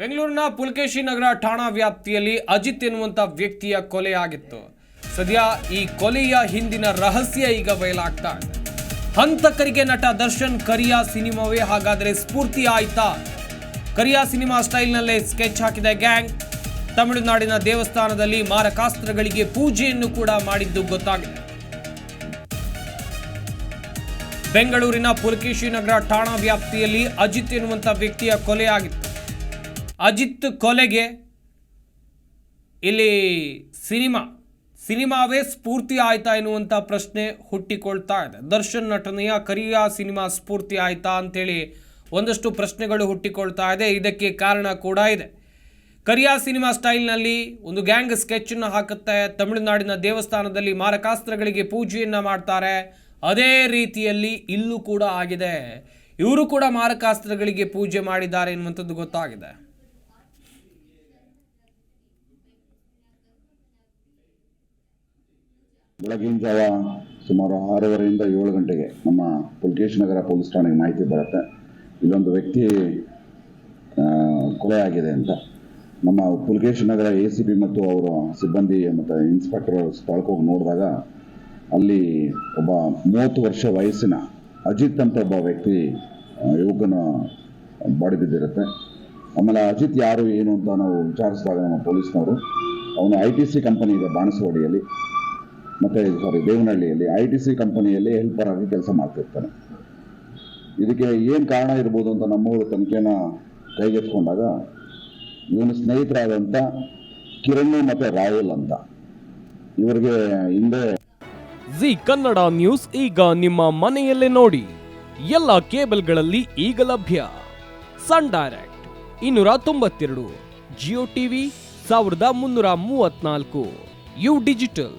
ಬೆಂಗಳೂರಿನ ಪುಲಕೇಶಿ ನಗರ ಠಾಣಾ ವ್ಯಾಪ್ತಿಯಲ್ಲಿ ಅಜಿತ್ ಎನ್ನುವಂಥ ವ್ಯಕ್ತಿಯ ಕೊಲೆಯಾಗಿತ್ತು ಸದ್ಯ ಈ ಕೊಲೆಯ ಹಿಂದಿನ ರಹಸ್ಯ ಈಗ ಬಯಲಾಗ್ತಾ ಹಂತಕರಿಗೆ ನಟ ದರ್ಶನ್ ಕರಿಯಾ ಸಿನಿಮಾವೇ, ಹಾಗಾದರೆ ಸ್ಫೂರ್ತಿ ಆಯ್ತಾ? ಕರಿಯಾ ಸಿನಿಮಾ ಸ್ಟೈಲ್ನಲ್ಲೇ ಸ್ಕೆಚ್ ಹಾಕಿದ ಗ್ಯಾಂಗ್. ತಮಿಳುನಾಡಿನ ದೇವಸ್ಥಾನದಲ್ಲಿ ಮಾರಕಾಸ್ತ್ರಗಳಿಗೆ ಪೂಜೆಯನ್ನು ಕೂಡ ಮಾಡಿದ್ದು ಗೊತ್ತಾಗಿದೆ. ಬೆಂಗಳೂರಿನ ಪುಲಕೇಶಿ ನಗರ ಠಾಣಾ ವ್ಯಾಪ್ತಿಯಲ್ಲಿ ಅಜಿತ್ ಎನ್ನುವಂಥ ವ್ಯಕ್ತಿಯ ಕೊಲೆಯಾಗಿತ್ತು ಅಜಿತ್ ಕೊಲೆಗೆ. ಇಲ್ಲಿ ಸಿನಿಮಾ, ಸಿನಿಮಾವೇ ಸ್ಫೂರ್ತಿ ಆಯ್ತಾ ಎನ್ನುವಂಥ ಪ್ರಶ್ನೆ ಹುಟ್ಟಿಕೊಳ್ತಾ ಇದೆ. ದರ್ಶನ್ ನಟನೆಯ ಕರಿಯಾ ಸಿನಿಮಾ ಸ್ಫೂರ್ತಿ ಆಯ್ತಾ ಅಂಥೇಳಿ ಒಂದಷ್ಟು ಪ್ರಶ್ನೆಗಳು ಹುಟ್ಟಿಕೊಳ್ತಾ ಇದೆ. ಇದಕ್ಕೆ ಕಾರಣ ಕೂಡ ಇದೆ. ಕರಿಯಾ ಸಿನಿಮಾ ಸ್ಟೈಲ್ನಲ್ಲಿ ಒಂದು ಗ್ಯಾಂಗ್ ಸ್ಕೆಚ್ಚನ್ನು ಹಾಕುತ್ತೆ. ತಮಿಳುನಾಡಿನ ದೇವಸ್ಥಾನದಲ್ಲಿ ಮಾರಕಾಸ್ತ್ರಗಳಿಗೆ ಪೂಜೆಯನ್ನು ಮಾಡ್ತಾರೆ. ಅದೇ ರೀತಿಯಲ್ಲಿ ಇಲ್ಲೂ ಕೂಡ ಆಗಿದೆ. ಇವರು ಕೂಡ ಮಾರಕಾಸ್ತ್ರಗಳಿಗೆ ಪೂಜೆ ಮಾಡಿದ್ದಾರೆ ಎನ್ನುವಂಥದ್ದು ಗೊತ್ತಾಗಿದೆ. ಬೆಳಗಿನ ಜಾವ ಸುಮಾರು ಆರೂವರೆಯಿಂದ ಏಳು ಗಂಟೆಗೆ ನಮ್ಮ ಪುಲ್ಕೇಶ್ ನಗರ ಪೊಲೀಸ್ ಠಾಣೆಗೆ ಮಾಹಿತಿ ಬರುತ್ತೆ. ಇಲ್ಲೊಂದು ವ್ಯಕ್ತಿ ಕೊಲೆ ಆಗಿದೆ ಅಂತ. ನಮ್ಮ Pulakeshi Nagar A C P ಮತ್ತು ಅವರ ಸಿಬ್ಬಂದಿ ಮತ್ತು ಇನ್ಸ್ಪೆಕ್ಟರ್ ಸ್ಥಳಕ್ಕೆ ಹೋಗಿ ನೋಡಿದಾಗ ಅಲ್ಲಿ ಒಬ್ಬ ಮೂವತ್ತು ವರ್ಷ ವಯಸ್ಸಿನ ಅಜಿತ್ ಅಂತ ಒಬ್ಬ ವ್ಯಕ್ತಿ ಯುವಕನ ಬಾಡಿ ಬಿದ್ದಿರುತ್ತೆ. ಆಮೇಲೆ ಅಜಿತ್ ಯಾರು, ಏನು ಅಂತ ನಾವು ವಿಚಾರಿಸಿದಾಗ ನಮ್ಮ ಪೊಲೀಸ್ನವರು, ಅವನು ಐ ಟಿ ಸಿ ಕಂಪನಿ ಇದೆ ಬಾಣಸವಾಡಿಯಲ್ಲಿ. ಮತ್ತು ಸಾರಿ ದೇವನಹಳ್ಳಿಯಲ್ಲಿ ಐ ಟಿ ಸಿ ಕಂಪನಿಯಲ್ಲಿ ಹೆಲ್ಪರ್ ಆಗಿ ಕೆಲಸ ಮಾಡ್ತಿರ್ತಾನೆ ಇದಕ್ಕೆ ಏನು ಕಾರಣ ಇರ್ಬೋದು ಅಂತ ನಮ್ಮವರು ತನಿಖೆನ ಕೈಗೆತ್ಕೊಂಡಾಗ ಇವನ ಸ್ನೇಹಿತರಾದಂಥ ಕಿರಣ್ ಮತ್ತು ರಾಹುಲ್ ಅಂತ. ಇವರಿಗೆ ಹಿಂದೆ ಜಿ ಕನ್ನಡ ನ್ಯೂಸ್ ಈಗ ನಿಮ್ಮ ಮನೆಯಲ್ಲೇ ನೋಡಿ. ಎಲ್ಲ ಕೇಬಲ್ಗಳಲ್ಲಿ ಈಗ ಲಭ್ಯ. ಸನ್ ಡೈರೆಕ್ಟ್ ಇನ್ನೂರ ತೊಂಬತ್ತೆರಡು, ಜಿಯೋ ಟಿವಿ ಸಾವಿರದ ಮುನ್ನೂರ ಮೂವತ್ನಾಲ್ಕು ಯು ಡಿಜಿಟಲ್.